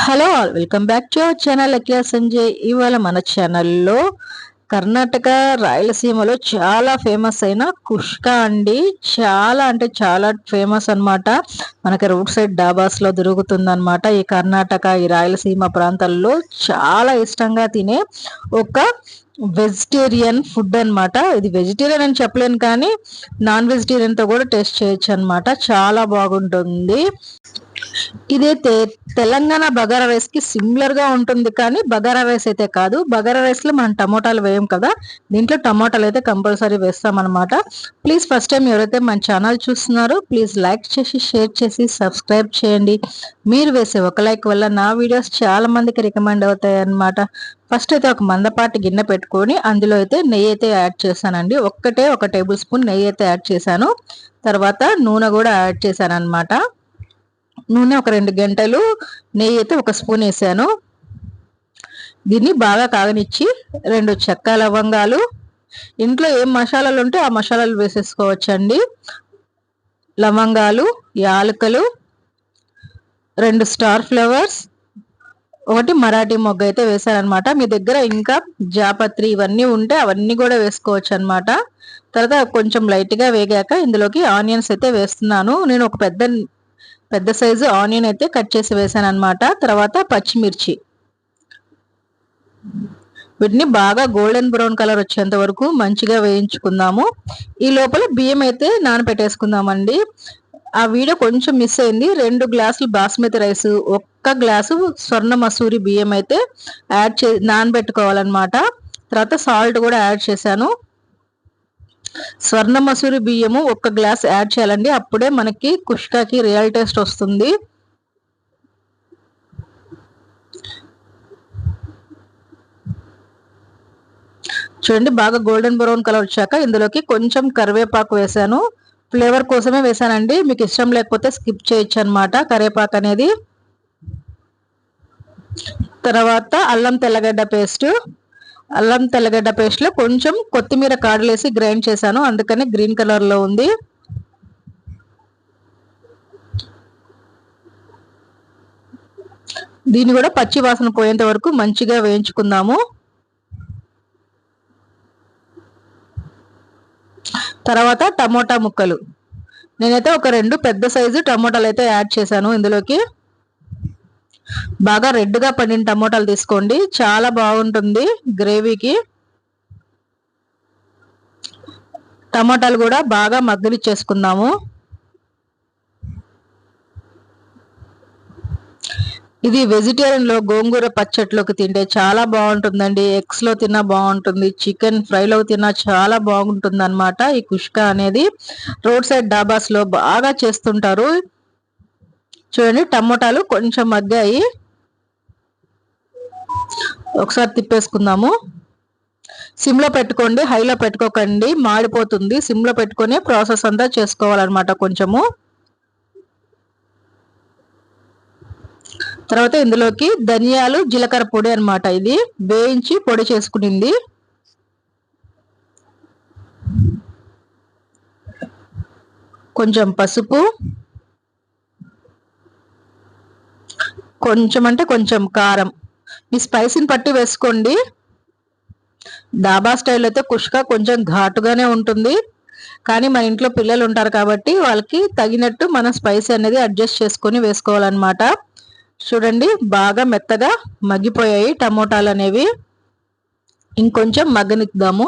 Hello all welcome back to our channel అకియా Sanjay. ఇవాళ మన ఛానల్లో కర్ణాటక రాయలసీమలో చాలా ఫేమస్ అయిన కుష్కా అండి. చాలా అంటే చాలా ఫేమస్ అనమాట మనకి రోడ్ సైడ్ డాబాస్లో దొరుకుతుందనమాట ఈ కర్ణాటక ఈ రాయలసీమ ప్రాంతాల్లో చాలా ఇష్టంగా తినే ఒక వెజిటేరియన్ ఫుడ్ అనమాట ఇది వెజిటేరియన్ అని చెప్పలేను కానీ నాన్ వెజిటేరియన్తో కూడా టేస్ట్ చేయొచ్చు అనమాట చాలా బాగుంటుంది. ఇదైతే తెలంగాణ బగారా రైస్కి సిమిలర్గా ఉంటుంది కానీ బగారా రైస్ అయితే కాదు. బగారా రైస్లో మనం టమోటాలు వేయం కదా. దీంట్లో టమోటాలు అయితే కంపల్సరీ వేస్తాం అనమాట ప్లీజ్ ఫస్ట్ టైం ఎవరైతే మన ఛానల్ చూస్తున్నారో ప్లీజ్ లైక్ చేసి షేర్ చేసి సబ్స్క్రైబ్ చేయండి. మీరు వేసే ఒక లైక్ వల్ల నా వీడియోస్ చాలా మందికి రికమెండ్ అవుతాయి అనమాట ఫస్ట్ అయితే ఒక మందపాటి గిన్నె పెట్టుకొని అందులో అయితే నెయ్యి అయితే యాడ్ చేశానండి. ఒక్కటే ఒక టేబుల్ స్పూన్ నెయ్యి అయితే యాడ్ చేశాను. తర్వాత నూనె కూడా యాడ్ చేశాను అనమాట నూనె ఒక రెండు గంటలు నెయ్యి అయితే ఒక స్పూన్ వేసాను. దీన్ని బాగా కాగనిచ్చి రెండు చెక్క లవంగాలు ఇంట్లో ఏం మసాలాలు ఉంటే ఆ మసాలాలు వేసేసుకోవచ్చండి. లవంగాలు యాలకులు రెండు స్టార్ ఫ్లవర్స్ ఒకటి మరాఠీ మొగ్గ అయితే వేసారనమాట మీ దగ్గర ఇంకా జాపత్రి ఇవన్నీ ఉంటే అవన్నీ కూడా వేసుకోవచ్చు అనమాట తర్వాత కొంచెం లైట్గా వేగాక ఇందులోకి ఆనియన్స్ అయితే వేస్తున్నాను. నేను ఒక పెద్ద పెద్ద సైజు ఆనియన్ అయితే కట్ చేసి వేసాను అనమాట తర్వాత పచ్చిమిర్చి. వీటిని బాగా గోల్డెన్ బ్రౌన్ కలర్ వచ్చేంత వరకు మంచిగా వేయించుకుందాము. ఈ లోపల బియ్యం అయితే నానపెట్టేసుకుందామండి ఆ వీడియో కొంచెం మిస్ అయింది. రెండు గ్లాసులు బాస్మతి రైస్ ఒక్క గ్లాసు స్వర్ణ మసూరి బియ్యం అయితే యాడ్ చే నానబెట్టుకోవాలన్నమాట. తర్వాత సాల్ట్ కూడా యాడ్ చేశాను. స్వర్ణ మసూరి బియ్యము ఒక గ్లాస్ యాడ్ చేయాలండి. అప్పుడే మనకి కుష్కాకి రియల్ టేస్ట్ వస్తుంది. చూడండి బాగా గోల్డెన్ బ్రౌన్ కలర్ వచ్చాక ఇందులోకి కొంచెం కరివేపాకు వేశాను. ఫ్లేవర్ కోసమే వేసానండి మీకు ఇష్టం లేకపోతే స్కిప్ చేయొచ్చు అనమాట కరివేపాకు అనేది. తర్వాత అల్లం తెల్లగడ్డ పేస్ట్. అల్లం తెల్లగడ్డ పేస్ట్లో కొంచెం కొత్తిమీర కాడలేసి గ్రైండ్ చేశాను. అందుకని గ్రీన్ కలర్లో ఉంది. దీన్ని కూడా పచ్చి వాసన పోయేంత వరకు మంచిగా వేయించుకుందాము. తర్వాత టమోటా ముక్కలు. నేనైతే ఒక రెండు పెద్ద సైజు టమోటాలు అయితే యాడ్ చేశాను. ఇందులోకి బాగా రెడ్గా పండిన టమోటాలు తీసుకోండి. చాలా బాగుంటుంది గ్రేవీకి. టమోటాలు కూడా బాగా మగ్గనిచ్చేసుకుందాము. ఇది వెజిటేరియన్లో గోంగూర పచ్చట్లోకి తింటే చాలా బాగుంటుందండి. ఎగ్స్లో తిన్నా బాగుంటుంది. చికెన్ ఫ్రైలో తిన్నా చాలా బాగుంటుంది అనమాట ఈ కుష్కా అనేది. రోడ్ సైడ్ డాబాస్లో బాగా చేస్తుంటారు. చూడండి టమోటాలు కొంచెం మగ్గాయి. ఒకసారి తిప్పేసుకుందాము. సిమ్లో పెట్టుకోండి హైలో పెట్టుకోకండి మాడిపోతుంది. సిమ్లో పెట్టుకొని ప్రాసెస్ అంతా చేసుకోవాలన్నమాట కొంచెము. తర్వాత ఇందులోకి ధనియాలు జీలకర్ర పొడి అనమాట ఇది వేయించి పొడి చేసుకునింది. కొంచెం పసుపు కొంచెం అంటే కొంచెం కారం. మీ స్పైసీని పట్టి వేసుకోండి. డాబా స్టైల్ అయితే కుష్క కొంచెం ఘాటుగానే ఉంటుంది. కానీ మన ఇంట్లో పిల్లలు ఉంటారు కాబట్టి వాళ్ళకి తగినట్టు మనం స్పైసీ అనేది అడ్జస్ట్ చేసుకొని వేసుకోవాలన్నమాట. చూడండి బాగా మెత్తగా మగ్గిపోయాయి టమోటాలు అనేవి ఇంకొంచెం మగ్గనిద్దాము.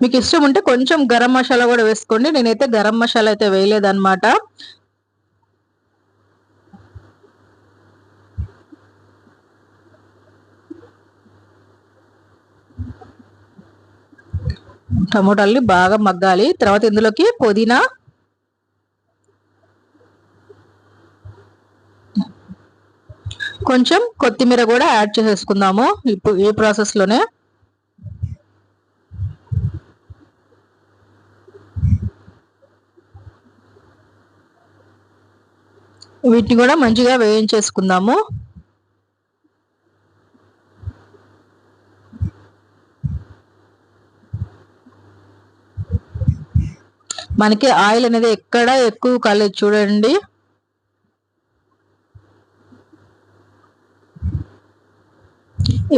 మీకు ఇష్టం ఉంటే కొంచెం గరం మసాలా కూడా వేసుకోండి. నేనైతే గరం మసాలా అయితే వేయలేదన్నమాట. టమోటాలని బాగా మగ్గాలి. తర్వాత ఇందులోకి పుదీనా కొంచెం కొత్తిమీర కూడా యాడ్ చేసేసుకుందాము ఇప్పుడు ఈ ప్రాసెస్లోనే వీటిని కూడా మంచిగా వేయించేసుకుందాము. మనకి ఆయిల్ అనేది ఎక్కడ ఎక్కువ కాలేదు చూడండి.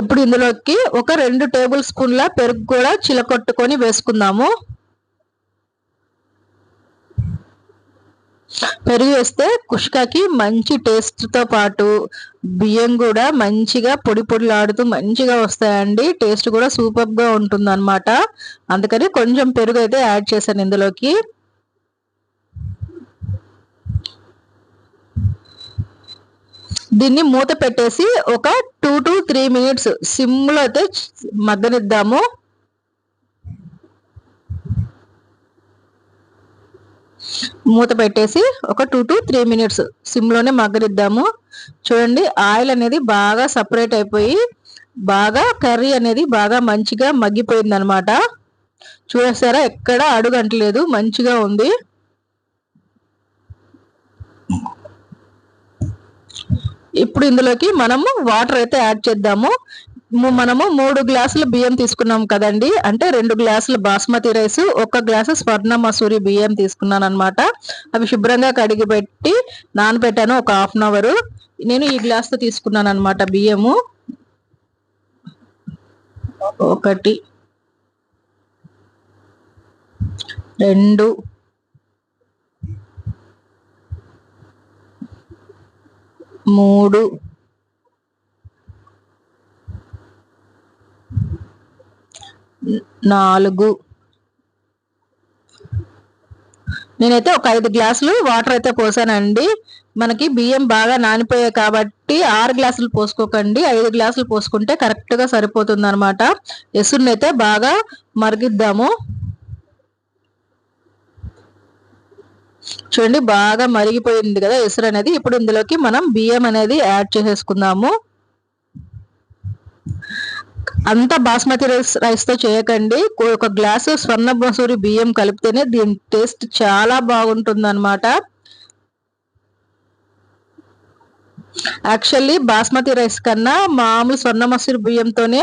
ఇప్పుడు ఇందులోకి ఒక రెండు టేబుల్ స్పూన్ల పెరుగు కూడా చిలకొట్టుకొని వేసుకుందాము. పెరుగు వేస్తే కుష్కాకి మంచి టేస్ట్తో పాటు బియ్యం కూడా మంచిగా పొడి పొడిలాడుతూ మంచిగా వస్తాయండి. టేస్ట్ కూడా సూపర్గా ఉంటుంది అనమాట అందుకని కొంచెం పెరుగు అయితే యాడ్ చేశాను ఇందులోకి. దీన్ని మూత పెట్టేసి ఒక టూ టు త్రీ మినిట్స్ సిమ్లో అయితే మగ్గనిద్దాము. మూత పెట్టేసి ఒక టూ టు త్రీ మినిట్స్ సిమ్లోనే మగ్గనిద్దాము. చూడండి ఆయిల్ అనేది బాగా సపరేట్ అయిపోయి బాగా కర్రీ అనేది బాగా మంచిగా మగ్గిపోయింది అనమాట చూసారా ఎక్కడ అడుగంటలేదు మంచిగా ఉంది. ఇప్పుడు ఇందులోకి మనము వాటర్ అయితే యాడ్ చేద్దాము. మనము మూడు గ్లాసుల బియ్యం తీసుకున్నాం కదండి. అంటే రెండు గ్లాసుల బాస్మతి రైస్ ఒక గ్లాసు స్వర్ణ మసూరి బియ్యం తీసుకున్నాను అనమాట అవి శుభ్రంగా కడిగి పెట్టి నానబెట్టాను ఒక హాఫ్ అన్ అవర్ నేను ఈ గ్లాస్తో తీసుకున్నాను అనమాట బియ్యము. ఒకటి రెండు మూడు. నాలుగు. నేనైతే ఒక ఐదు గ్లాసులు వాటర్ అయితే పోసానండి. మనకి బియ్యం బాగా నానిపోయాయి కాబట్టి ఆరు గ్లాసులు పోసుకోకండి. ఐదు గ్లాసులు పోసుకుంటే కరెక్ట్గా సరిపోతుంది అనమాట ఎసురునైతే బాగా మరిగిద్దాము. చూడండి బాగా మరిగిపోయింది కదా ఎసురు అనేది. ఇప్పుడు ఇందులోకి మనం బియ్యం అనేది యాడ్ చేసేసుకుందాము. అంత బాస్మతి రైస్ రైస్తో చేయకండి. ఒక గ్లాసు స్వర్ణ మసూరి బియ్యం కలిపితేనే దీని టేస్ట్ చాలా బాగుంటుంది అనమాట యాక్చువల్లీ బాస్మతి రైస్ కన్నా మామూలు స్వర్ణ మసూరి బియ్యంతోనే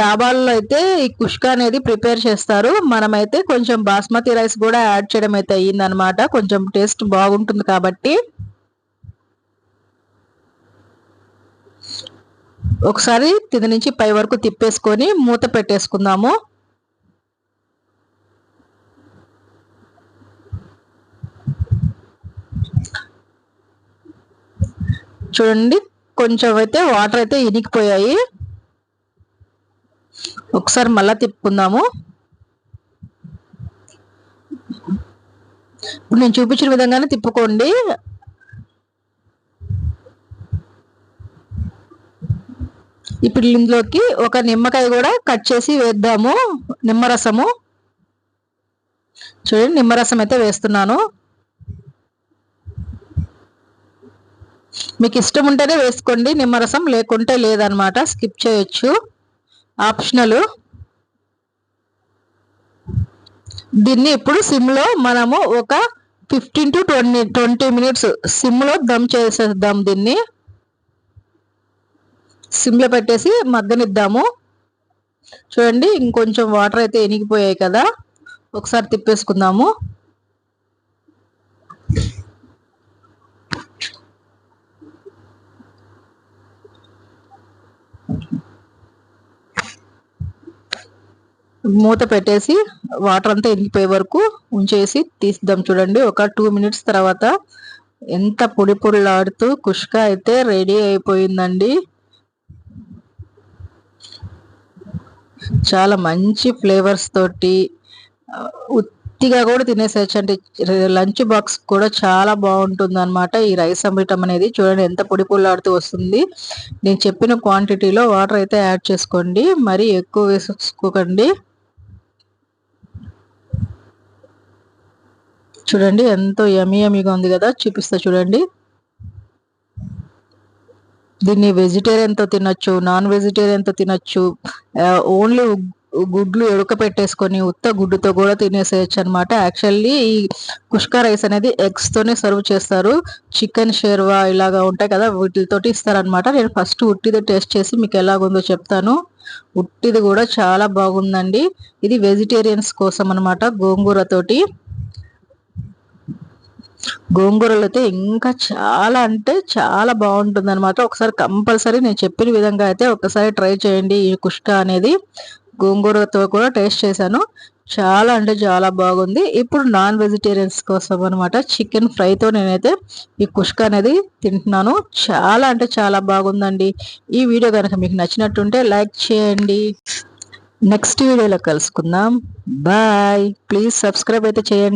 డాబాల్లో అయితే ఈ కుష్క అనేది ప్రిపేర్ చేస్తారు. మనమైతే కొంచెం బాస్మతి రైస్ కూడా యాడ్ చేయడం అయితే అయ్యిందనమాట కొంచెం టేస్ట్ బాగుంటుంది కాబట్టి. ఒకసారి తిది నుంచి పై వరకు తిప్పేసుకొని మూత పెట్టేసుకుందాము. చూడండి. కొంచెం అయితే వాటర్ అయితే ఇనికిపోయాయి. ఒకసారి మళ్ళా తిప్పుకుందాము. ఇప్పుడు నేను చూపించిన విధంగానే తిప్పుకోండి. ఇప్పుడు ఇందులోకి ఒక నిమ్మకాయ కూడా కట్ చేసి వేద్దాము. నిమ్మరసము. చూడండి నిమ్మరసం అయితే వేస్తున్నాను. మీకు ఇష్టం ఉంటేనే వేసుకోండి నిమ్మరసం లేకుంటే లేదనమాట స్కిప్ చేయొచ్చు. ఆప్షనల్. దీన్ని ఇప్పుడు సిమ్లో మనము ఒక fifteen to twenty twenty minutes సిమ్లో దమ్ చేసేద్దాం దీన్ని. సిమ్లో పెట్టేసి మగ్గనిద్దాము. చూడండి ఇంకొంచెం వాటర్ అయితే ఎనిగిపోయాయి కదా ఒకసారి తిప్పేసుకుందాము. మూత పెట్టేసి వాటర్ అంతా ఎనిగిపోయే వరకు ఉంచేసి తీద్దాం చూడండి. ఒక టూ మినిట్స్ తర్వాత ఎంత పొడి పొడిలాడుతూ కుష్క అయితే రెడీ అయిపోయిందండి. చాలా మంచి ఫ్లేవర్స్ తోటి ఉత్తిగా కూడా తినేసేయచ్చు అంటే లంచ్ బాక్స్ కూడా చాలా బాగుంటుంది అనమాట ఈ రైస్ అమృతం అనేది. చూడండి ఎంత పొడి పొల్లాడుతూ వస్తుంది. నేను చెప్పిన క్వాంటిటీలో వాటర్ అయితే యాడ్ చేసుకోండి. మరి ఎక్కువ వేసుకోకండి. చూడండి ఎంతో యమీ యమీగా ఉంది కదా చూపిస్తా చూడండి. దీన్ని వెజిటేరియన్తో తినొచ్చు నాన్ వెజిటేరియన్తో తినొచ్చు. ఓన్లీ గుడ్లు పెట్టేసుకొని ఉత్త గుడ్డుతో కూడా తినేసేయచ్చు అనమాట యాక్చువల్లీ ఈ కుష్కా రైస్ అనేది ఎగ్స్ తోనే సర్వ్ చేస్తారు. చికెన్ షేర్వా ఇలాగా ఉంటాయి కదా వీటితోటి ఇస్తారనమాట నేను ఫస్ట్ ఉట్టిది టేస్ట్ చేసి మీకు ఎలాగుందో చెప్తాను. ఉట్టిది కూడా చాలా బాగుందండి. ఇది వెజిటేరియన్స్ కోసం అనమాట గోంగూరతోటి గోంగూరలు అయితే ఇంకా చాలా అంటే చాలా బాగుంటుంది అనమాట ఒకసారి కంపల్సరీ నేను చెప్పిన విధంగా అయితే ఒకసారి ట్రై చేయండి ఈ కుష్క అనేది. గోంగూరతో కూడా టేస్ట్ చేశాను. చాలా అంటే చాలా బాగుంది. ఇప్పుడు నాన్ వెజిటేరియన్స్ కోసం అనమాట చికెన్ ఫ్రైతో నేనైతే ఈ కుష్క అనేది తింటున్నాను. చాలా అంటే చాలా బాగుందండి. ఈ వీడియో కనుక మీకు నచ్చినట్టుంటే లైక్ చేయండి. నెక్స్ట్ వీడియోలో కలుసుకుందాం. బాయ్. ప్లీజ్ సబ్స్క్రైబ్ అయితే చేయండి.